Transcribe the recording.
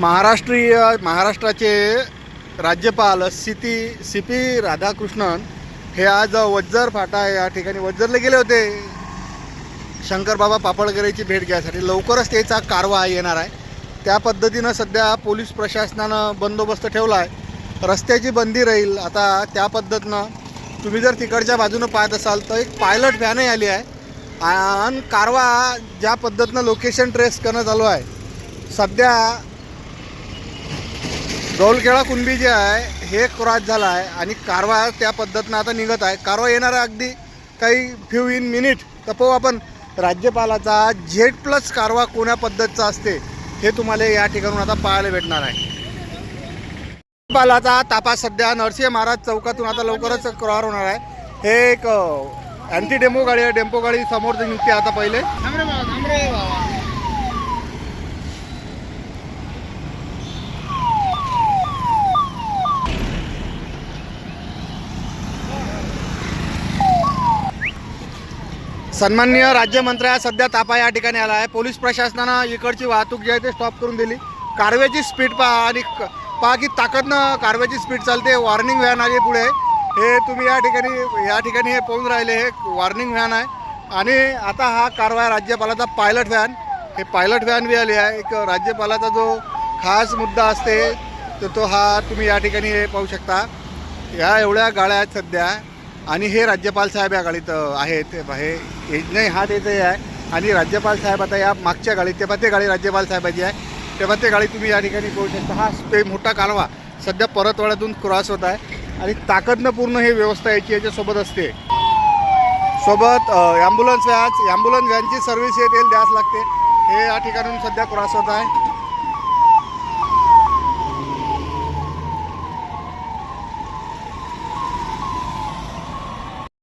महाराष्ट्रीय महाराष्ट्राचे राज्यपाल सी सी पी राधाकृष्णन हे आज वज्जर फाटा या ठिकाणी वज्जरला गेले होते. शंकरबाबा पापडकरेची भेट घ्यायसाठी लवकरच त्याचा कारवा येणार आहे. त्या पद्धतीनं सध्या पोलीस प्रशासनानं बंदोबस्त ठेवला आहे रस्त्याची बंदी राहील. आता त्या पद्धतीनं तुम्ही जर तिकडच्या बाजूनं पाहत असाल तर एक पायलट व्हॅनही आली आहे. आणि कारवा ज्या पद्धतीनं लोकेशन ट्रेस करणं चालू आहे. सध्या गौलखेडा कुणबी जे आहे हे क्रॉस झाला आहे आणि कारवा त्या पद्धतीनं आता निघत आहे. कारवा येणार आहे अगदी काही फ्यू इन मिनिट तर पाहू आपण राज्यपालाचा झेड प्लस कारवा कोण्या पद्धतीचा असते हे तुम्हाला या ठिकाणून आता पाहायला भेटणार आहे. राज्यपालाचा तापा सध्या नरसिंह महाराज चौकातून आता लवकरच क्रॉर होणार आहे. हे एक अँटी डेमो गाडी आहे. डेम्पो गाडी समोर निघते आता पहिले. सन्माननीय राज्यमंत्री सध्या तापा या ठिकाणी आला आहे. पोलीस प्रशासनानं इकडची वाहतूक जी आहे ते स्टॉप करून दिली. कारवेची स्पीड पहा आणि क- पहा की ताकदनं कारवेची स्पीड चालते. वॉर्निंग व्हॅन आली पुढे. हे तुम्ही या ठिकाणी या ठिकाणी हे पाहून राहिले. हे वॉर्निंग व्हॅन आहे. आणि आता हा कारवाय राज्यपालाचा पायलट व्हॅन हे पायलट व्हॅन बी आली आहे. एक राज्यपालाचा जो खास मुद्दा असते तर तो हा तुम्ही या ठिकाणी हे पाहू शकता. या एवढ्या गाड्या आहेत सध्या. आणि हे राज्यपाल साहेब या गाडीत आहेत. हे नाही हा त्याचं आहे. आणि राज्यपाल साहेब आता या मागच्या गाडीत तेव्हा ते गाडी राज्यपाल साहेबाची आहे. तेव्हा ते गाडी तुम्ही या ठिकाणी पाहू शकता. हा ते मोठा कालवा. सध्या परतवाड्यातून क्रॉस होत आहे. आणि ताकदनं पूर्ण हे व्यवस्था याची याच्यासोबत असते. सोबत ॲम्ब्युलन्स आज ॲम्ब्युलन्स व्हॅनची सर्व्हिस येतील द्यास लागते. हे या ठिकाणून सध्या क्रॉस होत आहे.